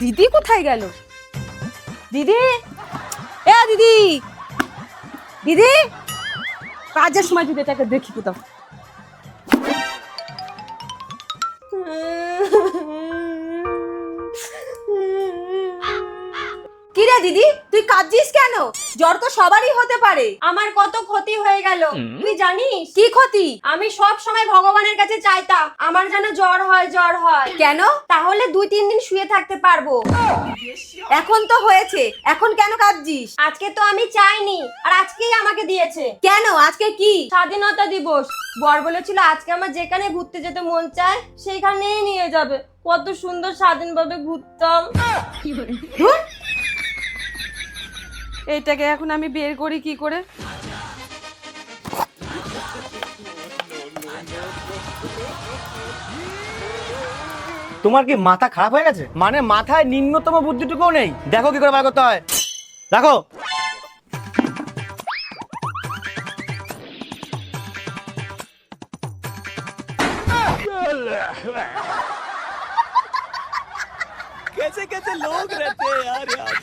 দিদি কোথায় গেল? দিদি? এ দিদি! দিদি? কাজের সময় যদি এটাকে দেখি কোথাও। দিদি তুই কাঁদছিস কেন? জ্বর তো সবারই হতে পারে। আমার কত ক্ষতি হয়ে গেল। তুই জানিস? কি ক্ষতি? আমি সব সময় ভগবানের কাছে চাইতাম আমার যেন জ্বর হয় জ্বর হয়। কেন? তাহলে দুই তিন দিন শুয়ে থাকতে পারব। এখন তো হয়েছে। এখন কেন কাঁদছিস? আজকে তো আমি চাইনি আর আজকেই আমাকে দিয়েছে। কেন? আজকে কি? স্বাধীনতা দিবস। বর বলেছিল আজকে আমার যেখানে ঘুরতে যেতে মন চায় সেইখানেই নিয়ে যাবে। কত সুন্দর স্বাধীনভাবে ঘুরতাম। এইটাকে এখন আমি বের করি কি করে তোমার কি মাথা খারাপ হয়ে গেছে মানে মাথায় নিম্নতম বুদ্ধিটুকুও নেই দেখো কি করে বার করতে হয় দেখো कैसे कैसे लोग रहते हैं यार यहाँ पर